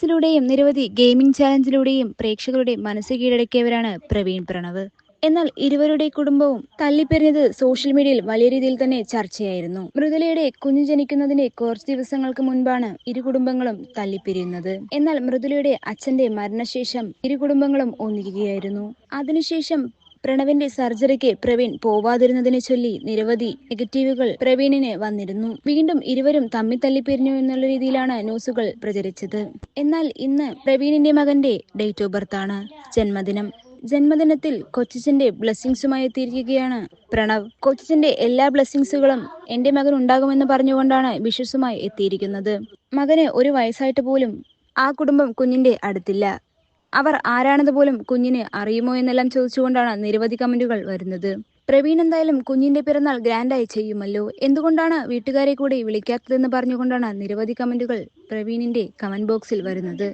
ഡാൻസിലൂടെയും നിരവധി ഗെയിമിംഗ് ചാലഞ്ചിലൂടെയും പ്രേക്ഷകരുടെ മനസ്സ് കീഴടക്കിയവരാണ് പ്രവീൺ പ്രണവ്. എന്നാൽ ഇരുവരുടെ കുടുംബവും തള്ളിപ്പിരിഞ്ഞത് സോഷ്യൽ മീഡിയയിൽ വലിയ രീതിയിൽ തന്നെ ചർച്ചയായിരുന്നു. മൃദുലയുടെ കുഞ്ഞു ജനിക്കുന്നതിന്റെ കുറച്ച് ദിവസങ്ങൾക്ക് മുൻപാണ് ഇരു കുടുംബങ്ങളും തള്ളിപ്പിരിയുന്നത്. എന്നാൽ മൃദുലയുടെ അച്ഛന്റെ മരണശേഷം ഇരു കുടുംബങ്ങളും ഒന്നിക്കുകയായിരുന്നു അതിനുശേഷം പ്രണവിന്റെ സർജറിക്ക് പ്രവീൺ പോവാതിരുന്നതിനെ ചൊല്ലി നിരവധി നെഗറ്റീവുകൾ പ്രവീണിന് വന്നിരുന്നു. വീണ്ടും ഇരുവരും തമ്മിൽ തല്ലിപ്പിരിഞ്ഞു എന്നുള്ള രീതിയിലാണ് ന്യൂസുകൾ പ്രചരിച്ചത്. എന്നാൽ ഇന്ന് പ്രവീണിന്റെ മകന്റെ ഡേറ്റ് ഓഫ് ബർത്ത് ആണ് ജന്മദിനം. ജന്മദിനത്തിൽ കൊച്ചിച്ചന്റെ ബ്ലെസ്സിങ്സുമായി എത്തിയിരിക്കുകയാണ് പ്രണവ്. കൊച്ചിച്ചന്റെ എല്ലാ ബ്ലെസ്സിങ്സുകളും എന്റെ മകൻ ഉണ്ടാകുമെന്ന് പറഞ്ഞുകൊണ്ടാണ് വിഷസുമായി എത്തിയിരിക്കുന്നത്. മകന് ഒരു വയസ്സായിട്ട് പോലും ആ കുടുംബം കുഞ്ഞിന്റെ അടുത്തില്ല. അവർ ആരാണെന്ന് പോലും കുഞ്ഞിന് അറിയുമോ എന്നെല്ലാം ചോദിച്ചുകൊണ്ടാണ് നിരവധി കമന്റുകൾ വരുന്നത്. പ്രവീൺ എന്തായാലും കുഞ്ഞിന്റെ പിറന്നാൾ ഗ്രാൻഡായി ചെയ്യുമല്ലോ. എന്തുകൊണ്ടാണ് വീട്ടുകാരെ കൂടി വിളിക്കാത്തതെന്ന് പറഞ്ഞുകൊണ്ടാണ് നിരവധി കമന്റുകൾ പ്രവീണിന്റെ കമന്റ് ബോക്സിൽ വരുന്നത്.